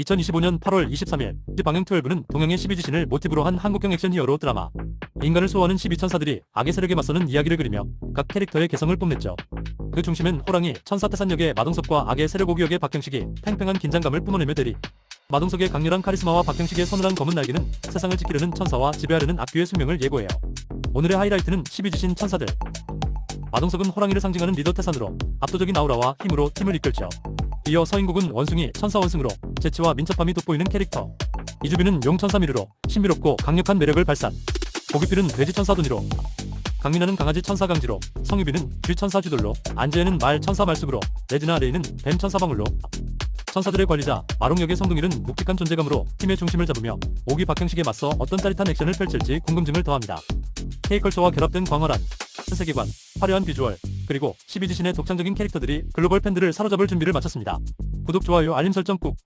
2025년 8월 23일 방영 12는 동양의 12지신을 모티브로 한 한국형 액션 히어로 드라마 인간을 수호하는 12천사들이 악의 세력에 맞서는 이야기를 그리며 각 캐릭터의 개성을 뽐냈죠. 그 중심엔 호랑이 천사 태산 역의 마동석과 악의 세력 오기 역의 박형식이 팽팽한 긴장감을 뿜어내며 대리 마동석의 강렬한 카리스마와 박형식의 서늘한 검은 날개는 세상을 지키려는 천사와 지배하려는 악귀의 숙명을 예고해요. 오늘의 하이라이트는 12지신 천사들 마동석은 호랑이를 상징하는 리더 태산으로 압도적인 아우라와 힘으로 팀을 이끌죠. 이어 서인국은 원숭이 천사 원숭으로 재치와 민첩함이 돋보이는 캐릭터. 이주빈은 용천사 미르로 신비롭고 강력한 매력을 발산. 고기필은 돼지 천사 돈이로 강민아는 강아지 천사 강지로 성유빈은 쥐 천사 쥐돌로 안재현은 말 천사 말숙으로 레지나 레이는 뱀 천사 방울로 천사들의 관리자 마롱역의 성동일은 묵직한 존재감으로 팀의 중심을 잡으며 오기 박형식에 맞서 어떤 짜릿한 액션을 펼칠지 궁금증을 더합니다. K컬처와 결합된 광활한 세계관, 화려한 비주얼, 그리고 12지신의 독창적인 캐릭터들이 글로벌 팬들을 사로잡을 준비를 마쳤습니다. 구독, 좋아요, 알림 설정 꾹!